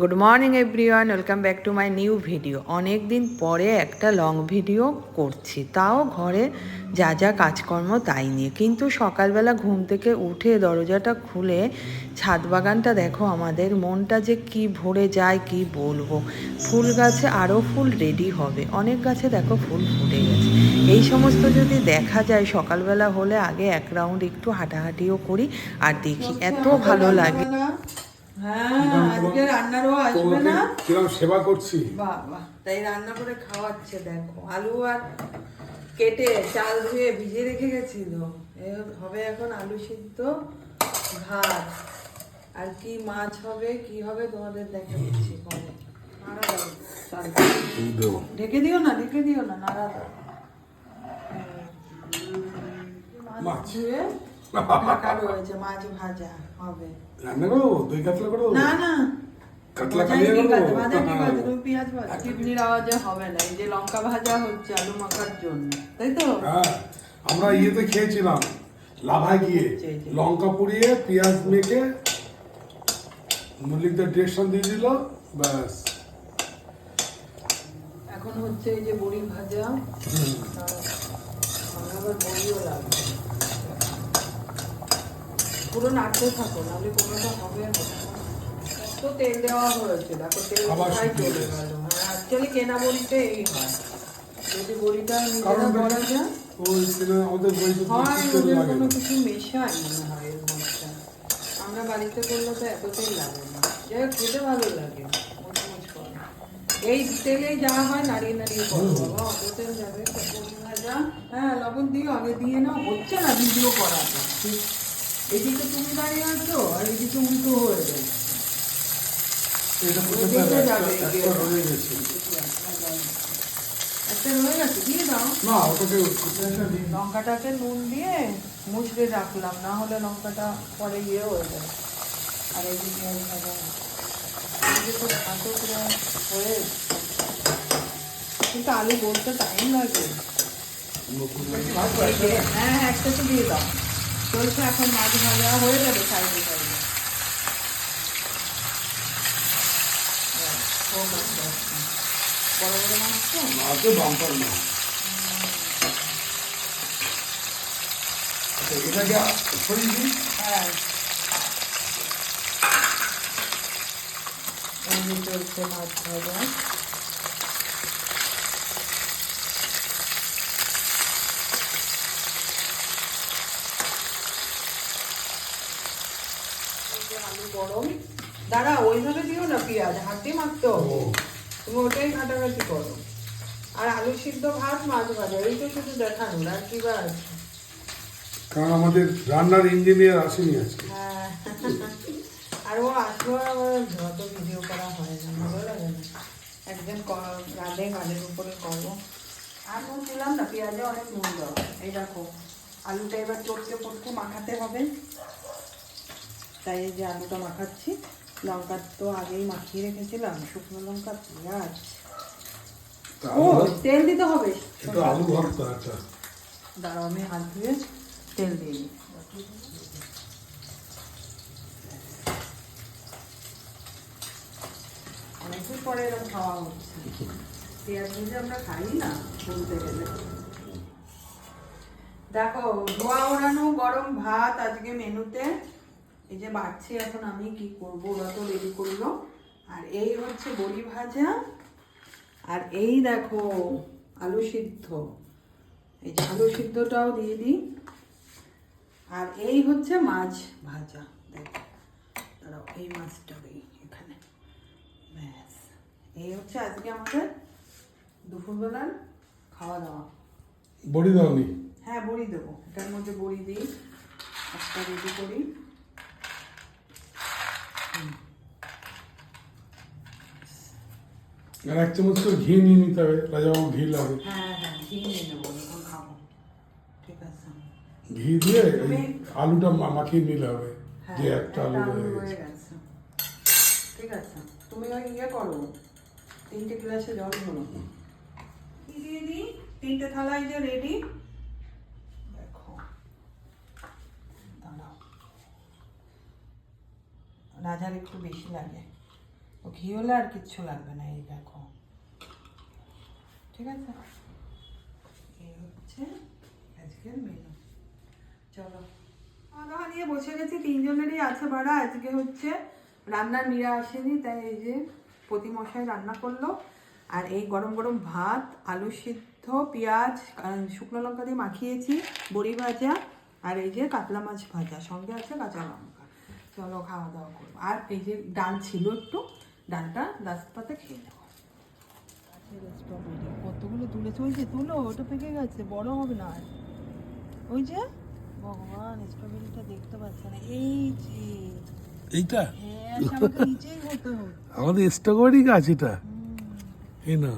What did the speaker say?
Good morning everyone welcome back to my new video অনেক দিন পরে একটা লং ভিডিও করছি। তাও ঘরে যা যা কাজকর্ম তাই নিয়ে। কিন্তু সকালবেলা ঘুম থেকে উঠে দরজাটা খুলে ছাদ বাগানটা দেখো, আমাদের মনটা যে কি ভরে যায়, কি বলব? ফুল গাছে আরও ফুল রেডি হবে। অনেক গাছে দেখো ফুল ফুটে গেছে। এই সমস্ত যদি দেখা যায়, সকালবেলা হলে আগে এক রাউন্ড একটু হাঁটাহাঁটিও করি আর দেখি, এত ভালো লাগে। হ্যাঁ কিরম সেবা করছি? বাবা তাই রান্না করে খাওয়াচ্ছে দেখো। আলু আর কেটে চাল ধুয়ে ভিজে রেখে গেছিল। হবে এখন আলু সিদ্ধ ভাত। আর কি মাছ হবে কি হবে তোমাদের দেখা দিচ্ছি ঢেকে দিও না ঢেকে দিও না নাড়া দাও। মাছ মাছ। ধুয়ে ঢাকা রয়েছে মাছ ভাজা হবে। রান্না করব দই কাতলা করব না না। কাতলা কালিয়া কি করব কাটে? ভাজা কি কাটে? তুমি পেঁয়াজ ভাজা। চিমনির আওয়াজে হবে না। এই যে লঙ্কা ভাজা হচ্ছে আলু মাখার জন্য। তাই তো? হ্যাঁ আমরা ইয়েতে খেয়েছিলাম লাভায় গিয়ে। লঙ্কা পুড়িয়ে পেঁয়াজ মেখে মল্লিকদের ডিরেকশন দিয়ে দিল ব্যাস। এখন হচ্ছে এই যে বড়ি ভাজা। আবার বড়িও লাগবে। পুরো নাড়তে থাকো নাহলে কোনোটা হবে না। তো তেল দেওয়া হয়েছে দেখো তেল কোথায় চলে গেল। অ্যাকচুয়ালি কেনা বড়িতে এই হয়। যদি বড়িটা নিজেরা করা যায়। হয় তেল কোনো কিছু মেশায় মনে হয় এর মধ্যে আমরা বাড়িতে করলে তো এত তেল লাগে না। যাই হোক খেতে ভালো লাগে। এই তেলেই যা হয় নাড়িয়ে নাড়িয়ে করো। বাবা অত তেল যাবে হ্যাঁ লবণ দিও আগে দিয়ে নাও। হচ্ছে না ভিডিও ঠিক। এদিকে তুমি দাঁড়িয়ে আছো আর এদিকে উল্টো হয়ে যাবে, গেছে। একটা রয়ে গেছে? দিয়ে দাও? না ওটাকে লঙ্কাটাকে নুন দিয়ে মুছড়ে রাখলাম না হলে লঙ্কাটা পরে ইয়ে হয়ে যায়। আর এদিকে তো পুরো হয়ে কিন্তু আলু বলতে টাইম লাগে। হ্যাঁ হ্যাঁ একটা তো দিয়ে দাও। চলছে এখন মাছ ভাজা হয়ে যাবে সাইডে সাইডে বড় বড় মাছ তো মাকে বাম্পার না আচ্ছা, এটাকে সরিয়ে দিই হ্যাঁ চলছে মাছ ভাজা। আলু গরম। দাঁড়া ওইভাবে দিও না পেঁয়াজ হাত মারতে হবে। তুমি ওটাই কাটাকাটি করো। আর আলু সিদ্ধ ভাত মাছ ভাজা এই তো শুধু দেখানো আর কি বা আছে? কারণ আমাদের রান্নার ইঞ্জিনিয়ার আসেনি আজকে। হ্যাঁ। আর ও আসলো আবার যত ভিডিও করা হয় না ভালো লাগে না। একজন রাঁধে গানের উপরে করো। আর নুন দিলাম না পেঁয়াজে অনেক নুন দেওয়া। এই দেখো আলুটা এবার চটকে পটকে মাখাতে হবে। তাই এই যে আলুটা মাখাচ্ছি লঙ্কা তো আগেই মাখিয়ে রেখেছিলাম শুকনো লঙ্কা পেঁয়াজ। ও তেল দিতে হবে। আলু ভর্তা আচ্ছা। দাঁড়াও আমি হাত ধুয়ে তেল দিয়ে দিই অনেকদিন পরে এরকম খাওয়া হচ্ছে। পেঁয়াজ ভেজে আমরা খাই না বলতে গেলে। দেখো ধোয়া ওড়ানো গরম ভাত আজকে মেনুতে এই যে বাড়ছি এখন আমি কি করব? ওরা তো রেডি করল। আর এই হচ্ছে বড়ি ভাজা। আর এই দেখো আলু সিদ্ধ। এই যে আলু সিদ্ধটাও দিয়ে দিই। আর এই হচ্ছে মাছ ভাজা। দেখো দাঁড়াও এই মাছটা দিই এখানে। ব্যাস। এই হচ্ছে আজকে আমাদের দুপুরবেলার খাওয়া দাওয়া বড়ি দাওনি? হ্যাঁ বড়ি দেবো। এটার মধ্যে বড়ি দিই একটা রেডি করি। আর এক চামচ করে ঘি নিয়ে নিতে হবে। রাজাবাবু ঘি লাগে। হ্যাঁ হ্যাঁ ঘি নিয়ে নেব ঠিক আছে। ঘি দিয়ে তুমি- আলুটা মাখিয়ে নিলে হবে। হ্যাঁ যে একটা আলু হয়ে গেছে। ঠিক আছে। তুমি ওই ইয়ে করো তিনটে গ্লাসে জল ধরো কি দিয়ে দিই? তিনটে থালায় যে রেডি দেখো। দাঁড়াও। রাজার একটু বেশি লাগে। ও ঘি হলে আর কিচ্ছু লাগবে না, এই দেখো। ঠিক আছে? এই হচ্ছে আজকের মেনু চলো। খাওয়া নিয়ে বসে গেছি, তিনজনেরই আছে ভাড়া। আজকে হচ্ছে রান্নার মীরা আসেনি, তাই এই যে প্রতিমশাই রান্না করল। আর এই গরম গরম ভাত, আলু সিদ্ধ, পেঁয়াজ শুকনো লঙ্কা দিয়ে মাখিয়েছি, বড়ি ভাজা, আর এই যে কাতলা মাছ ভাজা। সঙ্গে আছে কাঁচা লঙ্কা। চলো খাওয়া দাওয়া করব। আর এই যে ডাল ছিল একটু ডালটা লাস্ট পাতে খেয়ে নেব স্ট্রবেরি কতগুলো তুলেছে? ওই যে তুলো ওটা পেকে গেছে বড় হবে না আর। ওই যে? ভগবান স্ট্রবেরিটা দেখতে পাচ্ছে না। এই যে। এইটা? হ্যাঁ আমাদের স্ট্রবেরি গাছ এটা। এই না